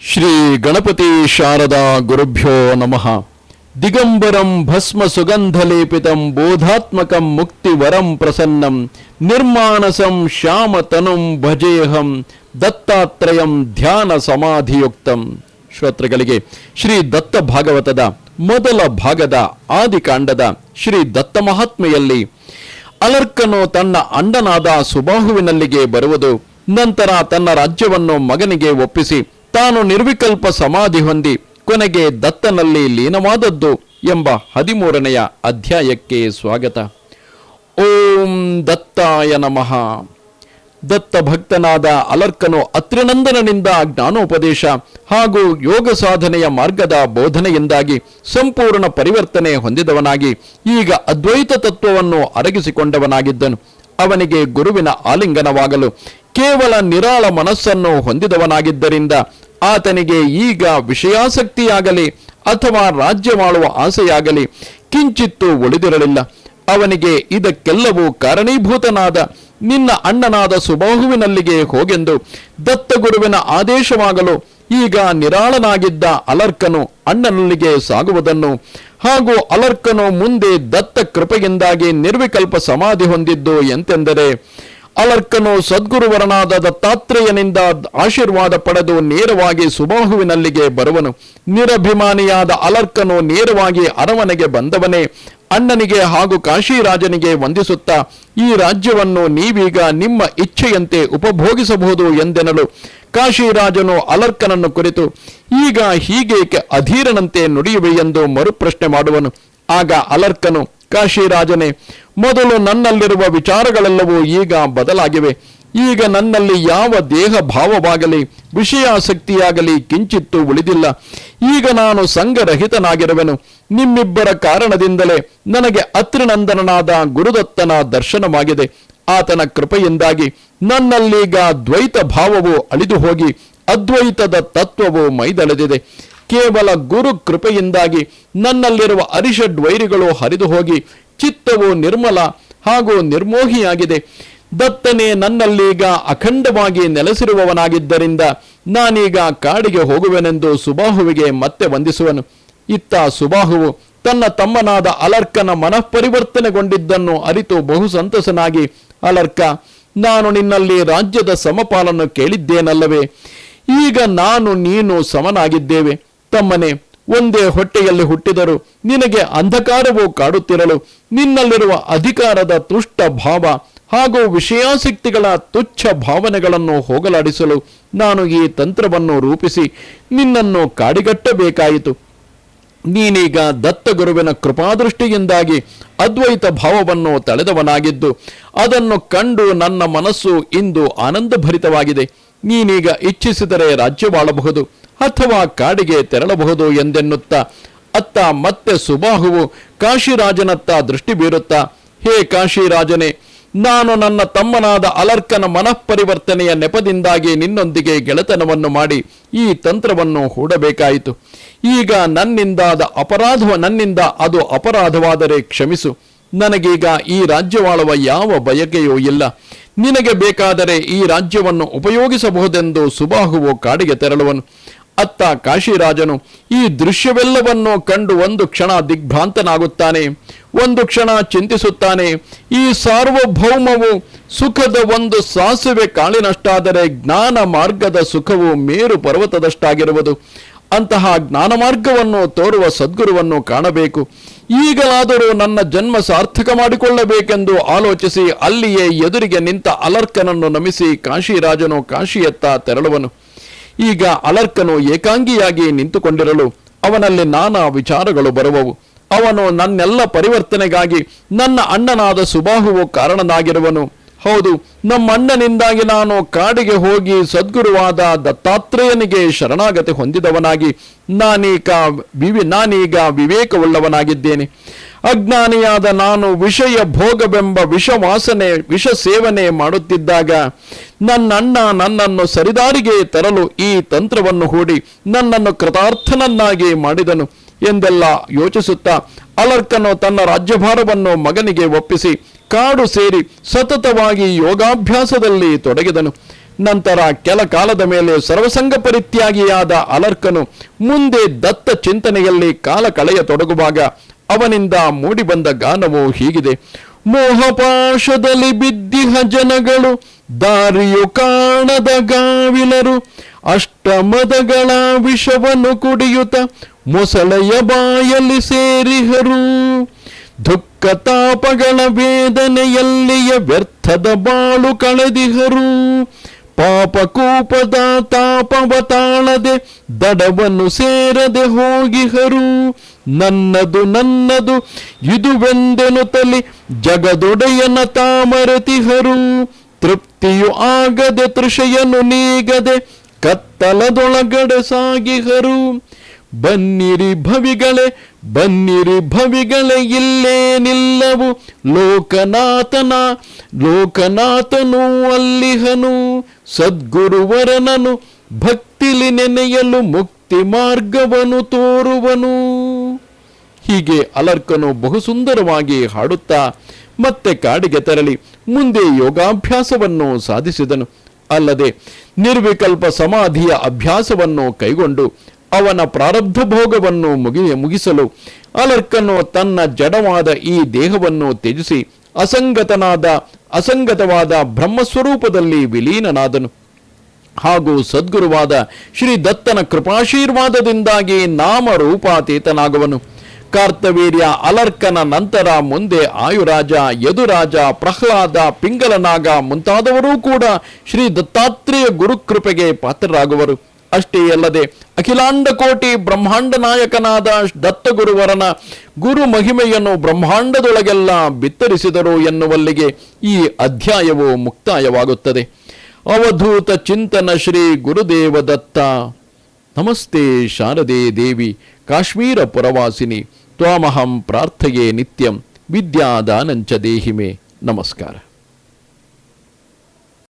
ಶ್ರೀ ಗಣಪತಿ ಶಾರದಾ ಗುರುಭ್ಯೋ ನಮಃ. ದಿಗಂಬರಂ ಭಸ್ಮ ಸುಗಂಧಲೇಪಿತಂ ಬೋಧಾತ್ಮಕಂ ಮುಕ್ತಿವರಂ ಪ್ರಸನ್ನಂ ನಿರ್ಮಾಣಸಂ ಶ್ಯಾಮತನುಂ ಭಜೇಹಂ ದತ್ತಾತ್ರಯಂ ಧ್ಯಾನ ಸಮಾಧಿಯುಕ್ತಂ. ಶ್ರೋತೃಗಳಿಗೆ, ಶ್ರೀ ದತ್ತ ಭಾಗವತದ ಮೊದಲ ಭಾಗದ ಆದಿಕಾಂಡದ ಶ್ರೀ ದತ್ತ ಮಹಾತ್ಮೆಯಲ್ಲಿ ಅಲರ್ಕನು ತನ್ನ ಅಂಡನಾದ ಸುಬಾಹುವಿನಲ್ಲಿಗೆ ಬರುವುದು, ನಂತರ ತನ್ನ ರಾಜ್ಯವನ್ನು ಮಗನಿಗೆ ಒಪ್ಪಿಸಿ ತಾನು ನಿರ್ವಿಕಲ್ಪ ಸಮಾಧಿ ಹೊಂದಿ ಕೊನೆಗೆ ದತ್ತನಲ್ಲಿ ಲೀನವಾದದ್ದು ಎಂಬ ಹದಿಮೂರನೆಯ ಅಧ್ಯಾಯಕ್ಕೆ ಸ್ವಾಗತ. ಓಂ ದತ್ತಾಯ ನಮಃ. ದತ್ತ ಭಕ್ತನಾದ ಅಲರ್ಕನು ಅತ್ರಿನಂದನನಿಂದ ಜ್ಞಾನೋಪದೇಶ ಹಾಗೂ ಯೋಗ ಸಾಧನೆಯ ಮಾರ್ಗದ ಬೋಧನೆಯಿಂದಾಗಿ ಸಂಪೂರ್ಣ ಪರಿವರ್ತನೆ ಹೊಂದಿದವನಾಗಿ ಈಗ ಅದ್ವೈತ ತತ್ವವನ್ನು ಅರಗಿಸಿಕೊಂಡವನಾಗಿದ್ದನು ಅವನಿಗೆ ಗುರುವಿನ ಆಲಿಂಗನವಾಗಲು ಕೇವಲ ನಿರಾಳ ಮನಸ್ಸನ್ನು ಹೊಂದಿದವನಾಗಿದ್ದರಿಂದ ಆತನಿಗೆ ಈಗ ವಿಷಯಾಸಕ್ತಿಯಾಗಲಿ ಅಥವಾ ರಾಜ್ಯವಾಳುವ ಆಸೆಯಾಗಲಿ ಕಿಂಚಿತ್ತೂ ಉಳಿದಿರಲಿಲ್ಲ ಅವನಿಗೆ ಇದಕ್ಕೆಲ್ಲವೂ ಕಾರಣೀಭೂತನಾದ ನಿನ್ನ ಅಣ್ಣನಾದ ಸುಬಾಹುವಿನಲ್ಲಿಗೆ ಹೋಗೆಂದು ದತ್ತಗುರುವಿನ ಆದೇಶವಾಗಲು ಈಗ ನಿರಾಳನಾಗಿದ್ದ ಅಲರ್ಕನು ಅಣ್ಣನಲ್ಲಿಗೆ ಸಾಗುವುದನ್ನು ಹಾಗೂ ಅಲರ್ಕನು ಮುಂದೆ ದತ್ತ ಕೃಪೆಯಿಂದಾಗಿ ನಿರ್ವಿಕಲ್ಪ ಸಮಾಧಿ ಹೊಂದಿದ್ದು ಎಂತೆಂದರೆ ಅಲರ್ಕನು ಸದ್ಗುರುವರನಾದ ದತ್ತಾತ್ರೇಯನಿಂದ ಆಶೀರ್ವಾದ ಪಡೆದು ನೇರವಾಗಿ ಸುಬಾಹುವಿನಲ್ಲಿಗೆ ಬರುವನು. ನಿರಭಿಮಾನಿಯಾದ ಅಲರ್ಕನು ನೇರವಾಗಿ ಅರಮನೆಗೆ ಬಂದವನೇ, ಅಣ್ಣನಿಗೆ ಹಾಗೂ ಕಾಶಿರಾಜನಿಗೆ ವಂದಿಸುತ್ತಾ, ಈ ರಾಜ್ಯವನ್ನು ನೀವೀಗ ನಿಮ್ಮ ಇಚ್ಛೆಯಂತೆ ಉಪಭೋಗಿಸಬಹುದು ಎಂದೆನಲು. ಕಾಶಿರಾಜನು ಅಲರ್ಕನನ್ನು ಕುರಿತು, ಈಗ ಹೀಗೇಕೆ ಅಧೀರನಂತೆ ನುಡಿಯುವೆ ಎಂದು ಮರುಪ್ರಶ್ನೆ ಮಾಡುವನು. ಆಗ ಅಲರ್ಕನು ಕಾಶಿರಾಜನೇ, ಮೊದಲು ನನ್ನಲ್ಲಿರುವ ವಿಚಾರಗಳೆಲ್ಲವೂ ಈಗ ಬದಲಾಗಿವೆ. ಈಗ ನನ್ನಲ್ಲಿ ಯಾವ ದೇಹ ಭಾವವಾಗಲಿ ವಿಷಯಾಸಕ್ತಿಯಾಗಲಿ ಕಿಂಚಿತ್ತೂ ಉಳಿದಿಲ್ಲ. ಈಗ ನಾನು ಸಂಘರಹಿತನಾಗಿರುವೆನು. ನಿಮ್ಮಿಬ್ಬರ ಕಾರಣದಿಂದಲೇ ನನಗೆ ಅತ್ರಿನಂದನನಾದ ಗುರುದತ್ತನ ದರ್ಶನವಾಗಿದೆ. ಆತನ ಕೃಪೆಯಿಂದಾಗಿ ನನ್ನಲ್ಲೀಗ ದ್ವೈತ ಭಾವವು ಅಳಿದು ಹೋಗಿ ಅದ್ವೈತದ ತತ್ವವು ಮೈದಳೆದಿದೆ. ಕೇವಲ ಗುರು ಕೃಪೆಯಿಂದಾಗಿ ನನ್ನಲ್ಲಿರುವ ಅರಿಷಡ್ ವೈರಿಗಳು ಹರಿದು ಹೋಗಿ ಚಿತ್ತವು ನಿರ್ಮಲ ಹಾಗೂ ನಿರ್ಮೋಹಿಯಾಗಿದೆ. ದತ್ತನೆ ನನ್ನಲ್ಲೀಗ ಅಖಂಡವಾಗಿ ನೆಲೆಸಿರುವವನಾಗಿದ್ದರಿಂದ ನಾನೀಗ ಕಾಡಿಗೆ ಹೋಗುವೆನೆಂದು ಸುಬಾಹುವಿಗೆ ಮತ್ತೆ ವಂದಿಸುವನು. ಇತ್ತ ಸುಬಾಹುವು ತನ್ನ ತಮ್ಮನಾದ ಅಲರ್ಕನ ಮನಃಪರಿವರ್ತನೆಗೊಂಡಿದ್ದನ್ನು ಅರಿತು ಬಹು ಸಂತಸನಾಗಿ, ಅಲರ್ಕ, ನಾನು ನಿನ್ನಲ್ಲಿ ರಾಜ್ಯದ ಸಮಪಾಲನ್ನು ಕೇಳಿದ್ದೇನಲ್ಲವೇ? ಈಗ ನಾನು ನೀನು ಸಮನಾಗಿದ್ದೇವೆ. ತಮ್ಮನೆ, ಒಂದೇ ಹೊಟ್ಟೆಯಲ್ಲಿ ಹುಟ್ಟಿದರು ನಿನಗೆ ಅಂಧಕಾರವು ಕಾಡುತ್ತಿರಲು ನಿನ್ನಲ್ಲಿರುವ ಅಧಿಕಾರದ ತುಷ್ಟ ಭಾವ ಹಾಗೂ ವಿಷಯಾಸಕ್ತಿಗಳ ತುಚ್ಛ ಭಾವನೆಗಳನ್ನು ಹೋಗಲಾಡಿಸಲು ನಾನು ಈ ತಂತ್ರವನ್ನು ರೂಪಿಸಿ ನಿನ್ನನ್ನು ಕಾಡಿಗಟ್ಟಬೇಕಾಯಿತು. ನೀನೀಗ ದತ್ತಗುರುವಿನ ಕೃಪಾದೃಷ್ಟಿಯಿಂದಾಗಿ ಅದ್ವೈತ ಭಾವವನ್ನು ತಳೆದವನಾಗಿದ್ದು, ಅದನ್ನು ಕಂಡು ನನ್ನ ಮನಸ್ಸು ಇಂದು ಆನಂದಭರಿತವಾಗಿದೆ. ನೀನೀಗ ಇಚ್ಛಿಸಿದರೆ ರಾಜ್ಯವಾಳಬಹುದು. ಅಥವಾ ಕಾಡಿಗೆ ತೆರಳಬಹುದು ಎಂದೆನ್ನುತ್ತಾ ಅತ್ತ ಮತ್ತೆ ಸುಬಾಹುವು ಕಾಶಿರಾಜನತ್ತ ದೃಷ್ಟಿ ಬೀರುತ್ತಾ, ಹೇ ಕಾಶಿರಾಜನೇ, ನಾನು ನನ್ನ ತಮ್ಮನಾದ ಅಲರ್ಕನ ಮನಃಪರಿವರ್ತನೆಯ ನೆಪದಿಂದಾಗಿ ನಿನ್ನೊಂದಿಗೆ ಗೆಳೆತನವನ್ನು ಮಾಡಿ ಈ ತಂತ್ರವನ್ನು ಹೂಡಬೇಕಾಯಿತು. ಈಗ ನನ್ನಿಂದಾದ ಅಪರಾಧವ ನನ್ನಿಂದ ಅದು ಅಪರಾಧವಾದರೆ ಕ್ಷಮಿಸು. ನನಗೀಗ ಈ ರಾಜ್ಯವಾಳುವ ಯಾವ ಬಯಕೆಯೂ ಇಲ್ಲ. ನಿನಗೆ ಬೇಕಾದರೆ ಈ ರಾಜ್ಯವನ್ನು ಉಪಯೋಗಿಸಬಹುದೆಂದು ಸುಬಾಹುವು ಕಾಡಿಗೆ ತೆರಳುವನು. ಅತ್ತ ಕಾಶಿರಾಜನು ಈ ದೃಶ್ಯವೆಲ್ಲವನ್ನು ಕಂಡು ಒಂದು ಕ್ಷಣ ದಿಗ್ಭ್ರಾಂತನಾಗುತ್ತಾನೆ, ಒಂದು ಕ್ಷಣ ಚಿಂತಿಸುತ್ತಾನೆ. ಈ ಸಾರ್ವಭೌಮವು ಸುಖದ ಒಂದು ಸಾಸುವೆ ಕಾಳಿನಷ್ಟಾದರೆ ಜ್ಞಾನ ಮಾರ್ಗದ ಸುಖವು ಮೇರು ಪರ್ವತದಷ್ಟಾಗಿರುವುದು. ಅಂತಹ ಜ್ಞಾನ ಮಾರ್ಗವನ್ನು ತೋರುವ ಸದ್ಗುರುವನ್ನು ಕಾಣಬೇಕು. ಈಗಲಾದರೂ ನನ್ನ ಜನ್ಮ ಸಾರ್ಥಕ ಮಾಡಿಕೊಳ್ಳಬೇಕೆಂದು ಆಲೋಚಿಸಿ ಅಲ್ಲಿಯೇ ಎದುರಿಗೆ ನಿಂತ ಅಲರ್ಕನನ್ನು ನಮಿಸಿ ಕಾಶಿರಾಜನು ಕಾಶಿಯತ್ತ ತೆರಳುವನು. ಈಗ ಅಲರ್ಕನು ಏಕಾಂಗಿಯಾಗಿ ನಿಂತುಕೊಂಡಿರಲು ಅವನಲ್ಲಿ ನಾನಾ ವಿಚಾರಗಳು ಬರುವವು. ಅವನು ನನ್ನೆಲ್ಲ ಪರಿವರ್ತನೆಗಾಗಿ ನನ್ನ ಅಣ್ಣನಾದ ಸುಬಾಹುವು ಕಾರಣನಾಗಿರುವನು. ಹೌದು ನಮ್ಮ ಅಣ್ಣನಿಂದಾಗಿ ನಾನು ಕಾಡಿಗೆ ಹೋಗಿ ಸದ್ಗುರುವಾದ ದತ್ತಾತ್ರೇಯನಿಗೆ ಶರಣಾಗತಿ ಹೊಂದಿದವನಾಗಿ ನಾನೀಗ ವಿವಿ ನಾನೀಗ ವಿವೇಕವುಳ್ಳವನಾಗಿದ್ದೇನೆ. ಅಜ್ಞಾನಿಯಾದ ನಾನು ವಿಷಯ ಭೋಗವೆಂಬ ವಿಷವಾಸನೆ ವಿಷ ಸೇವನೆ ಮಾಡುತ್ತಿದ್ದಾಗ ನನ್ನಣ್ಣ ನನ್ನನ್ನು ಸರಿದಾರಿಗೆ ತರಲು ಈ ತಂತ್ರವನ್ನು ಹೂಡಿ ನನ್ನನ್ನು ಕೃತಾರ್ಥನನ್ನಾಗಿ ಮಾಡಿದನು ಎಂದೆಲ್ಲ ಯೋಚಿಸುತ್ತಾ ಅಲರ್ಕನು ತನ್ನ ರಾಜ್ಯಭಾರವನ್ನು ಮಗನಿಗೆ ಒಪ್ಪಿಸಿ ಕಾಡು ಸೇರಿ ಸತತವಾಗಿ ಯೋಗಾಭ್ಯಾಸದಲ್ಲಿ ತೊಡಗಿದನು. ನಂತರ ಕೆಲ ಕಾಲದ ಮೇಲೆ ಸರ್ವಸಂಗ ಪರಿತ್ಯಾಗಿಯಾದ ಅಲರ್ಕನು ಮುಂದೆ ದತ್ತ ಚಿಂತನೆಯಲ್ಲಿ ಕಾಲ ಕಳೆಯತೊಡಗುವಾಗ ಅವನಿಂದ ಮೂಡಿಬಂದ ಗಾನವು ಹೀಗಿದೆ. ಮೋಹಪಾಶದಲ್ಲಿ ಬಿದ್ದಿಹ ಜನಗಳು, ದಾರಿಯು ಕಾಣದ ಗಾವಿಲರು, ಅಷ್ಟಮದಗಳ ವಿಷವನ್ನು ಕುಡಿಯುತ್ತ ಮೊಸಳೆಯ ಬಾಯಲ್ಲಿ ಸೇರಿಹರು. ದುಃಖ ತಾಪಗಳ ವೇದನೆಯಲ್ಲಿಯ ವ್ಯರ್ಥದ ಬಾಳು ಕಳೆದಿಹರು. ಪಾಪ ಕೋಪದ ತಾಪವ ತಾಳದೆ ದಡವನ್ನು ಸೇರದೆ ಹೋಗಿಹರು. ನನ್ನದು ನನ್ನದು, ಇದುವೆಂದೆನು ತಲೆ ಜಗದೊಡೆಯನ ತಾಮರತಿಹರು. ತೃಪ್ತಿಯು ಆಗದೆ, ತೃಷೆಯನ್ನು ನೀಗದೆ ಕತ್ತಲದೊಳಗಡೆ ಸಾಗಿಹರು. ಬನ್ನಿರಿ ಭವಿಗಳೇ ಬನ್ನಿರಿ ಭವಿಗಳೇ ಇಲ್ಲೇ ನಿಲ್ಲವು ಲೋಕನಾಥನ, ಲೋಕನಾಥನು ಅಲ್ಲಿಹನು. ಸದ್ಗುರುವರನನು ಭಕ್ತಿಲಿ ನೆನೆಯಲು ಮುಕ್ತಿ ಮಾರ್ಗವನ್ನು ತೋರುವನು. ಹೀಗೆ ಅಲರ್ಕನು ಬಹು ಸುಂದರವಾಗಿ ಹಾಡುತ್ತಾ ಮತ್ತೆ ಕಾಡಿಗೆ ತೆರಳಿ ಮುಂದೆ ಯೋಗಾಭ್ಯಾಸವನ್ನು ಸಾಧಿಸಿದನು. ಅಲ್ಲದೆ ನಿರ್ವಿಕಲ್ಪ ಸಮಾಧಿಯ ಅಭ್ಯಾಸವನ್ನು ಕೈಗೊಂಡು ಅವನ ಪ್ರಾರಬ್ಧ ಭೋಗವನ್ನು ಮುಗಿ, ಮುಗಿಸಲು ಅಲರ್ಕನು ತನ್ನ ಜಡವಾದ ಈ ದೇಹವನ್ನು ತ್ಯಜಿಸಿ ಅಸಂಗತನಾದ, ಅಸಂಗತವಾದ ಬ್ರಹ್ಮಸ್ವರೂಪದಲ್ಲಿ ವಿಲೀನನಾದನು. ಹಾಗೂ ಸದ್ಗುರುವಾದ ಶ್ರೀ ದತ್ತನ ಕೃಪಾಶೀರ್ವಾದದಿಂದಾಗಿ ನಾಮರೂಪಾತೀತನಾಗುವನು. ಕಾರ್ತವೀರ್ಯ ಅಲರ್ಕನ ನಂತರ ಮುಂದೆ ಆಯುರಾಜ, ಯದುರಾಜ, ಪ್ರಹ್ಲಾದ, ಪಿಂಗಲನಾಗ ಮುಂತಾದವರೂ ಕೂಡ ಶ್ರೀ ದತ್ತಾತ್ರೇಯ ಗುರುಕೃಪೆಗೆ ಪಾತ್ರರಾಗುವರು. ಅಷ್ಟೇ ಅಲ್ಲದೆ ಅಖಿಲಾಂಡ ಕೋಟಿ ಬ್ರಹ್ಮಾಂಡ ನಾಯಕನಾದ ದತ್ತಗುರುವರನ ಗುರು ಮಹಿಮೆಯನ್ನು ಬ್ರಹ್ಮಾಂಡದೊಳಗೆಲ್ಲ ಬಿತ್ತರಿಸಿದರು ಎನ್ನುವಲ್ಲಿಗೆ ಈ ಅಧ್ಯಾಯವು ಮುಕ್ತಾಯವಾಗುತ್ತದೆ. ಅವಧೂತ ಚಿಂತನ ಶ್ರೀ ಗುರುದೇವ ದತ್ತ. ನಮಸ್ತೆ ಶಾರದೆ ದೇವಿ, ಕಾಶ್ಮೀರ ಪುರವಾಸಿನಿ, ತ್ವಾಮಹಂ ಪ್ರಾರ್ಥೆಯೇ ನಿತ್ಯಂ, ವಿದ್ಯಾದಾನಂಚ ದೇಹಿಮೆ. ನಮಸ್ಕಾರ.